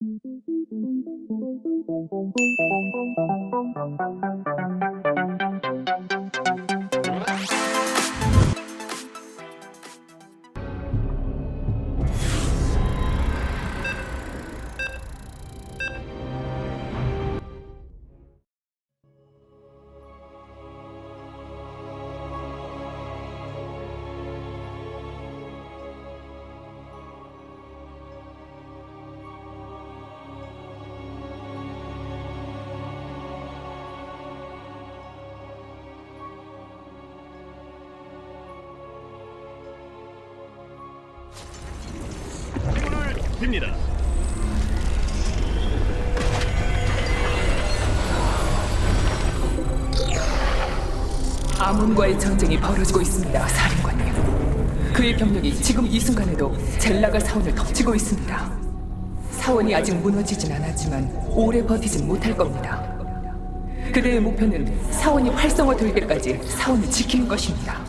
Thank you. 문을 빕니다. 아몬과의 전쟁이 벌어지고 있습니다, 사령관님. 그의 병력이 지금 이 순간에도 젤라가 사원을 덮치고 있습니다. 사원이 아직 무너지진 않았지만 오래 버티진 못할 겁니다. 그대의 목표는 사원이 활성화되기까지 사원을 지키는 것입니다.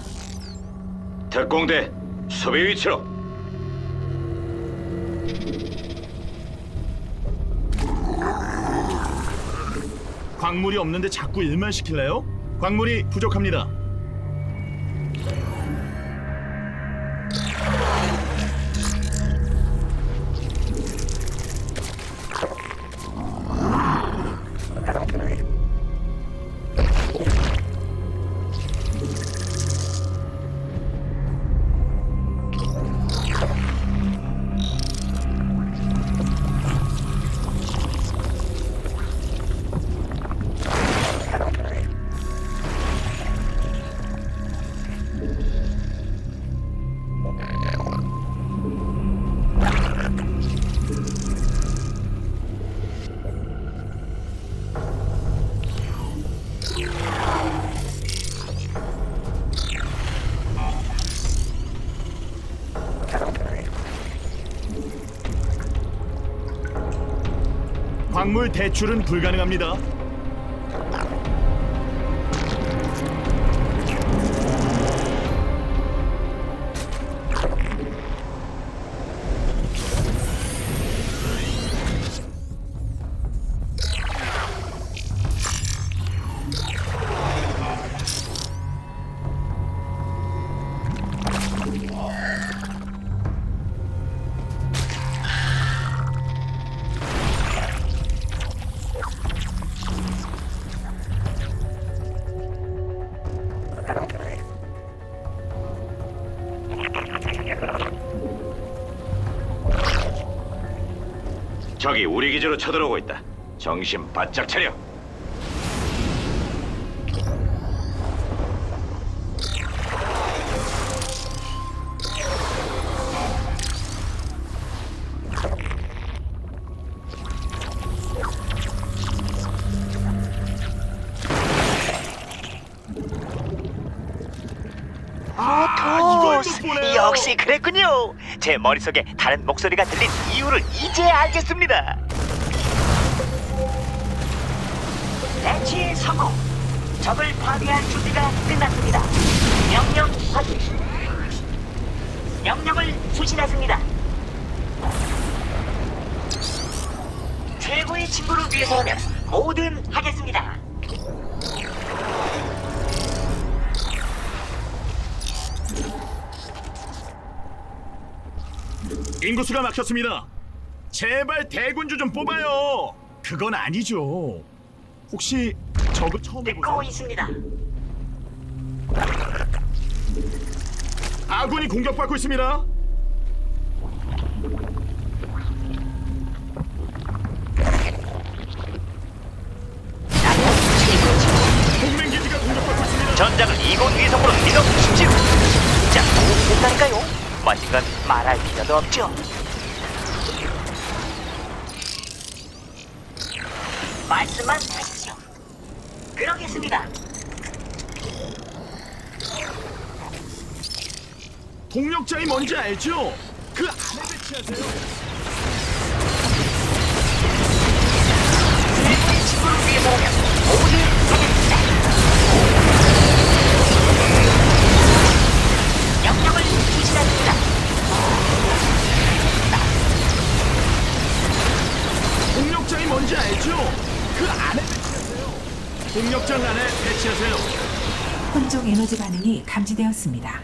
특공대 수비 위치로 광물이 없는데 자꾸 일만 시킬래요? 광물이 부족합니다. 광물 대출은 불가능합니다. 적이 우리 기지로 쳐들어오고 있다. 정신 바짝 차려. 아, 이걸 또. 역시 그랬군요. 제 머릿속에 다른 목소리가 들린 이유를 이제 알겠습니다. 배치 성공. 적을 파괴할 준비가 끝났습니다. 명령 확인. 명령을 수신했습니다. 최고의 친구를 위해서라면 뭐든 하겠습니다. 인구수가 막혔습니다. 제발 대군주 좀 뽑아요. 그건 아니죠. 혹시 적을 처음 듣고 해보세요? 있습니다. 아군이 공격받고 있습니다. 동맹 기지가 공격받고 있습니다. 전장을 이곳 위성으로 이동 중지로 자, 된다니까요 마지건 말할 필요도 없죠 말씀만 하십시오 그러겠습니다 동력자이 뭔지 알죠? 그 안에 배치하세요. 최고의 친구를 위해서라면 모두 동력장 안에 배치하세요. 혼종 에너지 반응이 감지되었습니다.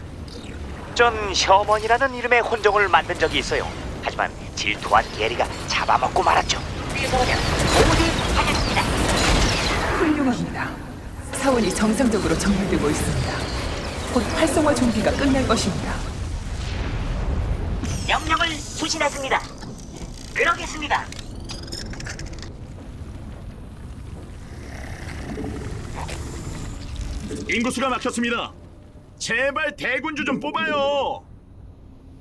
전 셔먼이라는 이름의 혼종을 만든 적이 있어요. 하지만 질투한 게리가 잡아먹고 말았죠. 모두. 훌륭합니다. 사원이 정상적으로 정렬되고 있습니다. 곧 활성화 준비가 끝날 것입니다. 명령을 수신했습니다. 그러겠습니다. 인구수가 막혔습니다. 제발 대군주 좀 뽑아요.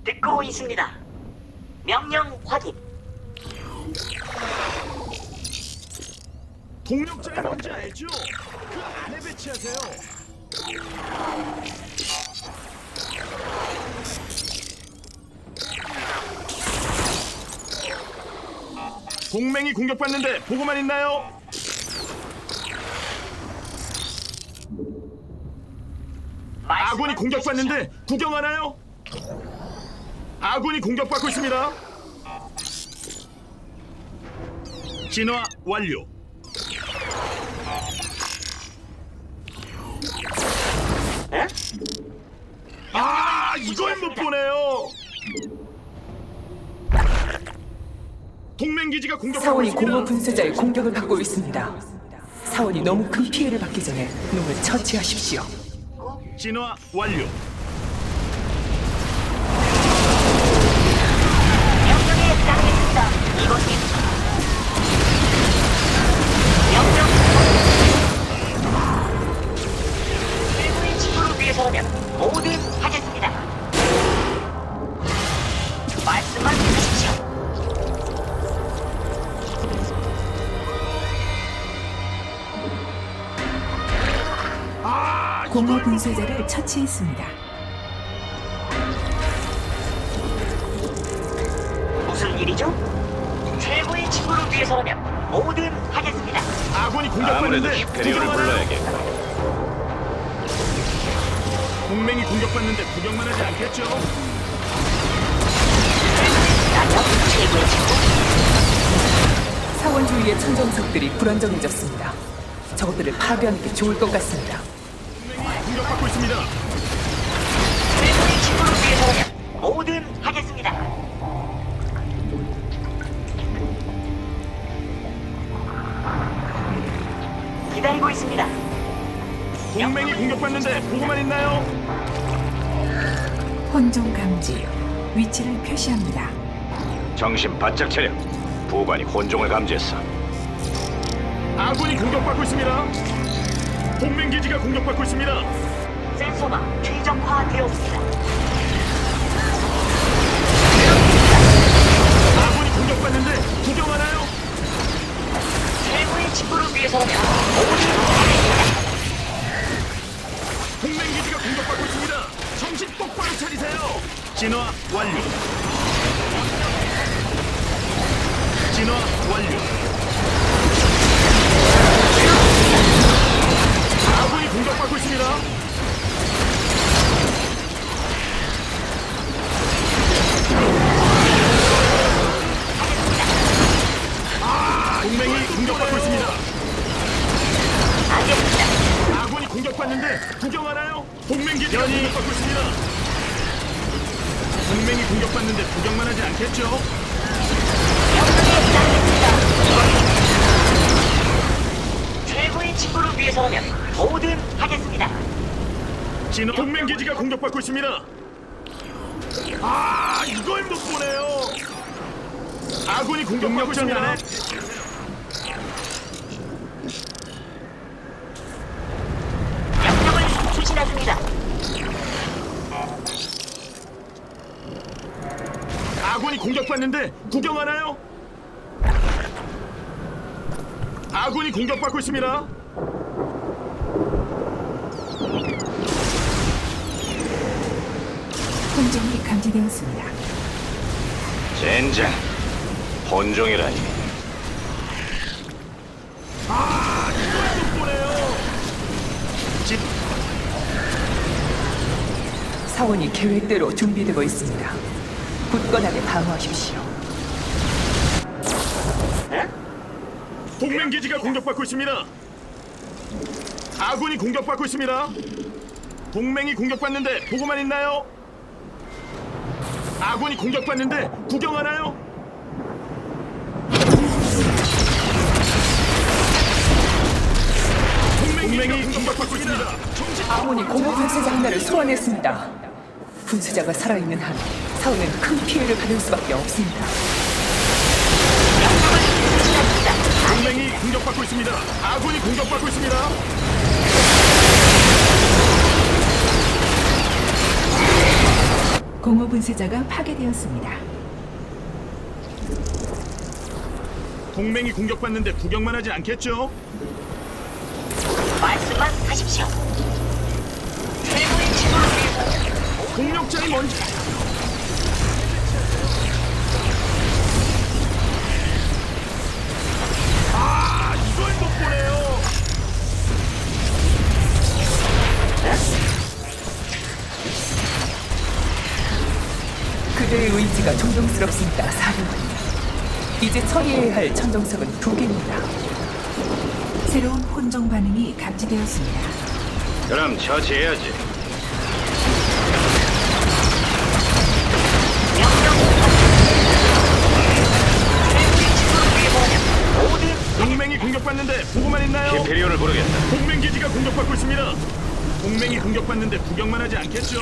듣고 있습니다. 명령 확인. 동력장이 뭔지 알죠? 그 안에 배치하세요. 동맹이 공격받는데 보고만 있나요? 아군이 공격받는데 구경하나요? 아군이 공격받고 있습니다. 진화 완료. 에? 아 이걸 못 보네요. 동맹 기지가 공격받고 사원이 있습니다. 공허 분쇄자의 공격을 받고 있습니다. 사원이 너무 큰 피해를 받기 전에 놈을 처치하십시오. 진화 완료. 분쇄자를 처치했습니다. 무슨 일이죠? 최고의 친구를 위해서라면 모두 하겠습니다. 아군이 아무래도 공격받는데 구경하나요? 불러야겠고. 동맹이 공격받는데 구경만 하지 않겠죠? 나죠? 최고의 친구. 사원 주위의 천정석들이 불안정해졌습니다. 저것들을 파괴하는 게 좋을 것 같습니다. 공격받고 있습니다. 최고의 친구를 위해서라면 모두 하겠습니다. 기다리고 있습니다. 동맹이 공격받는데 보고만 있나요? 혼종 감지. 위치를 표시합니다. 정신 바짝 차려. 부관이 혼종을 감지했어. 아군이 공격받고 있습니다. 동맹 기지가 공격받고 있습니다. 센서가 최적화되었습니다. 아군이 공격받는데 구경하나요? 최고의 친구를 위해서라면 모두 하겠습니다. 동맹 기지가 공격받고 있습니다. 정신 똑바로 차리세요. 진화 완료. 진화 완료. 공격받고 있습니다. 아군이 공격받고 있습니다. 명령을 수신했습니다. 아군이 공격받는데 구경하나요? 아군이 공격받고 있습니다. 혼종이 감지되었습니다. 젠장. 아. 진 사원이 계획대로 준비되고 있습니다. 굳건하게 방어하십시오. 동맹 기지가 공격받고 있습니다. 아군이 공격받고 있습니다. 동맹이 공격받는데 보고만 있나요? 아군이 공격받는데 구경하나요? 동맹이 공격받고 있습니다. 아몬이 공허 분쇄자 하나를 소환했습니다. 분쇄자가 살아있는 한 사원은 큰 피해를 받을 수밖에 없습니다. 동맹이 공격받고 있습니다. 아군이 공격받고 있습니다. 공허 분쇄자가 파괴되었습니다. 동맹이 공격받는데 구경만 하지 않겠죠? 말씀만 하십시오. 최고의 지도를 위해서 공격자이 뭔지 아 이걸 못 보네요 그대의 의지가 존경스럽습니다, 사령관님. 이제 처리해야 할 천정석은 두 개입니다. 새로운 혼종 반응이 감지되었습니다. 그럼 처치해야지. 동맹이 공격받는데 보고만 있나요? 히페리온을 부르겠다. 동맹 기지가 공격받고 있습니다 동맹이 공격받는데 구경만 하지 않겠죠?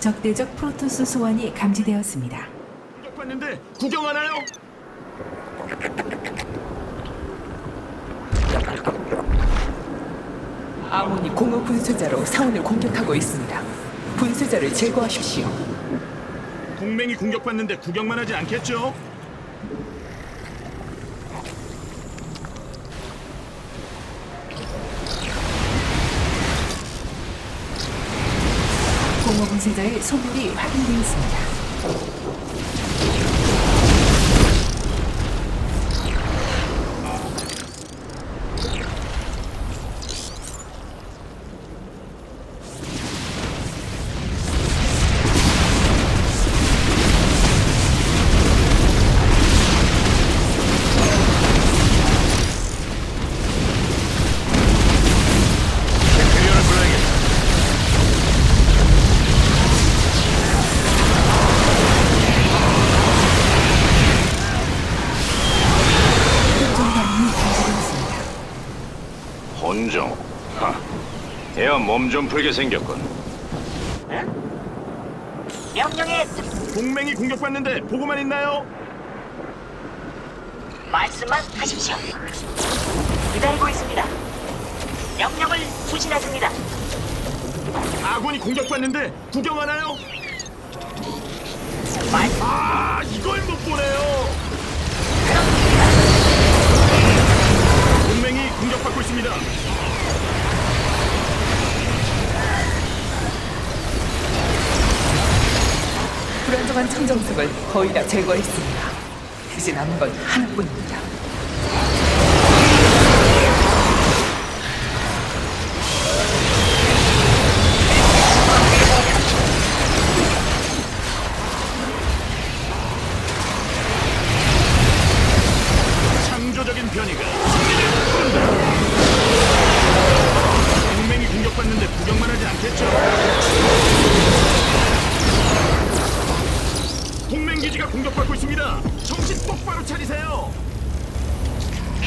적대적 프로토스 소환이 감지되었습니다. 공격받는데 구경하나요? 아몬이 공허 분쇄자로 사원을 공격하고 있습니다. 분쇄자를 제거하십시오. 동맹이 공격받는데 구경만 하지 않겠죠? 분쇄자의 소멸이 확인되었습니다. 혼종. 하. 에어 몸 좀 풀게 생겼군. 명령에 동맹이 공격받는데 보고만 있나요? 말씀만 하십시오. 기다리고 있습니다. 명령을 수신하십니다. 아군이 공격받는데 구경하나요? 말아 이걸 못 보네요. 공격받고 있습니다. 불안정한 천정석을 거의 다 제거했습니다. 이제 남은 건 하나뿐입니다.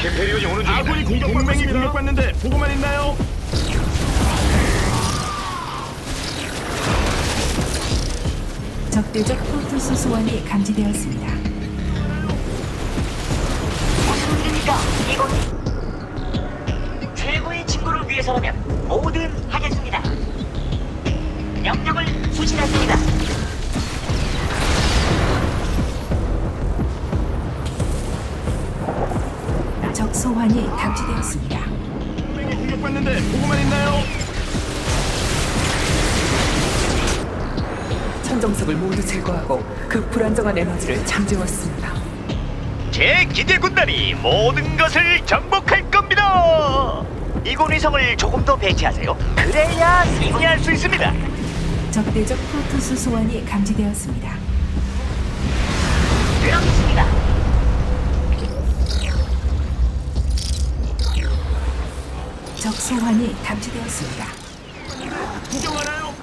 히페리온이 오는 중이다. 아군이 공격받고 동맹이 있습니다. 공격받는데 보고만 있나요? 적대적 프로토스 소환이 감지되었습니다. 무슨 일입니까? 이건 최고의 친구를 위해서라면 모든 하겠습니다. 영역을 수신했습니다. 소환이 감지되었습니다. 동맹이 공격받는데 보고만 있나요? 천정석을 모두 제거하고 그 불안정한 에너지를 잠재웠습니다. 제 기대 군단이 모든 것을 정복할 겁니다. 이곳 위성을 조금 더 배치하세요. 그래야 승리할 수 있습니다. 적대적 프로토스 소환이 감지되었습니다. 그렇습니다. 적 소환이 감지되었습니다. 구경하나요?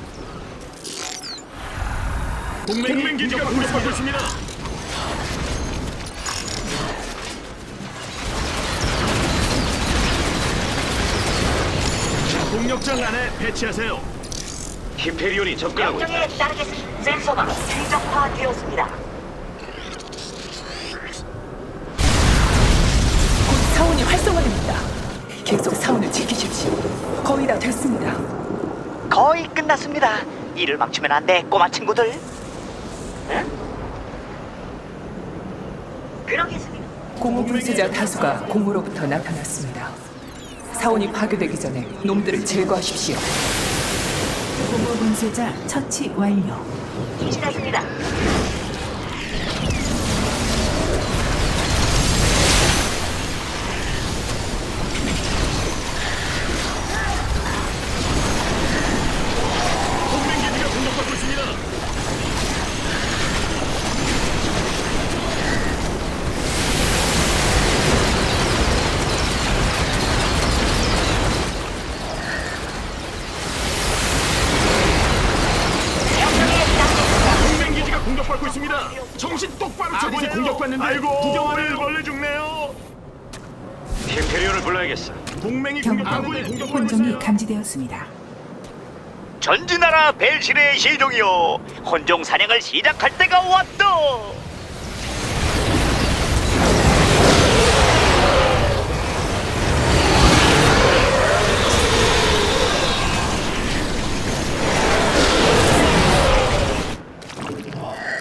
동맹 기지가 공격받고 있습니다. 공격장 안에 배치하세요. 히페리온이 접근하고 있다. 명령에 따르겠습니다. 센서가 최적화되었습니다. 곧 사원이 활성화됩니다. 계속 사원을 지키 십시오. 거의 다 됐습니다. 거의 끝났습니다. 일을 망치면 안 돼, 꼬마 친구들. 그러겠습니다. 공허 분쇄자 다수가 공허로부터 나타났습니다. 사원이 파괴되기 전에 놈들을 제거하십시오. 공허 분쇄자 처치 완료. 수신했습니다. 동맹 기지가 공격받고 있습니다. 명령에 따르겠습니다. 동맹 기지가 공격받고 있습니다. 정신 똑바로 차리세요. 공격받는데 구경을 벌레 죽네요. 히페리온을 불러야겠어. 동맹이 경고. 공격받고 공격받고 혼종이 있어요. 감지되었습니다. 전진하라 벨실의 시종이요. 혼종 사냥을 시작할 때가 왔다.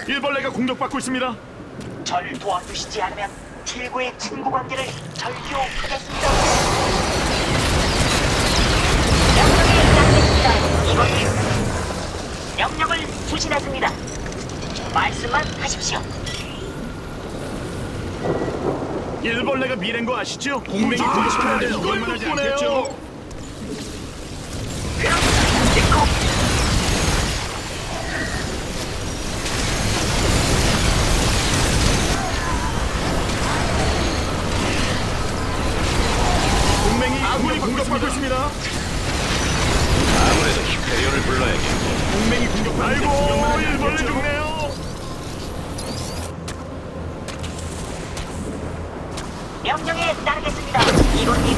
일벌레가 공격받고 있습니다. 절 도와주시지 않으면 최고의 친구 관계를 절교하겠습니다. 명령에 따르겠습니다. 이것이 명령을 수신했습니다. 말씀만 하십시오. 일벌레가 미래인 거 아시죠? 동맹이 공격받는데 이걸 못 보네요. 명령에 따르겠습니다. 이곳님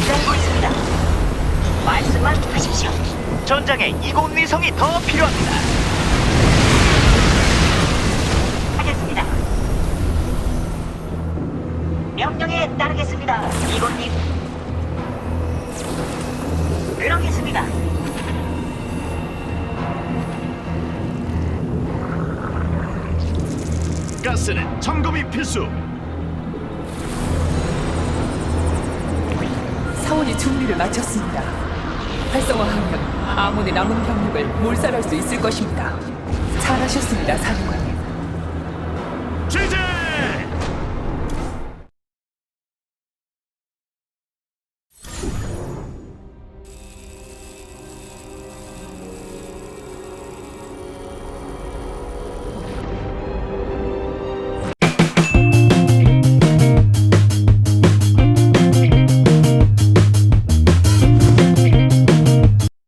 기다리고 있습니다. 말씀만 하십시오. 전장에 이곳 위성이 더 필요합니다. 필수. 사원이 준비를 마쳤습니다. 활성화하면 아몬의 남은 병력을 몰살할 수 있을 것입니다. 잘하셨습니다, 사령관님. 제재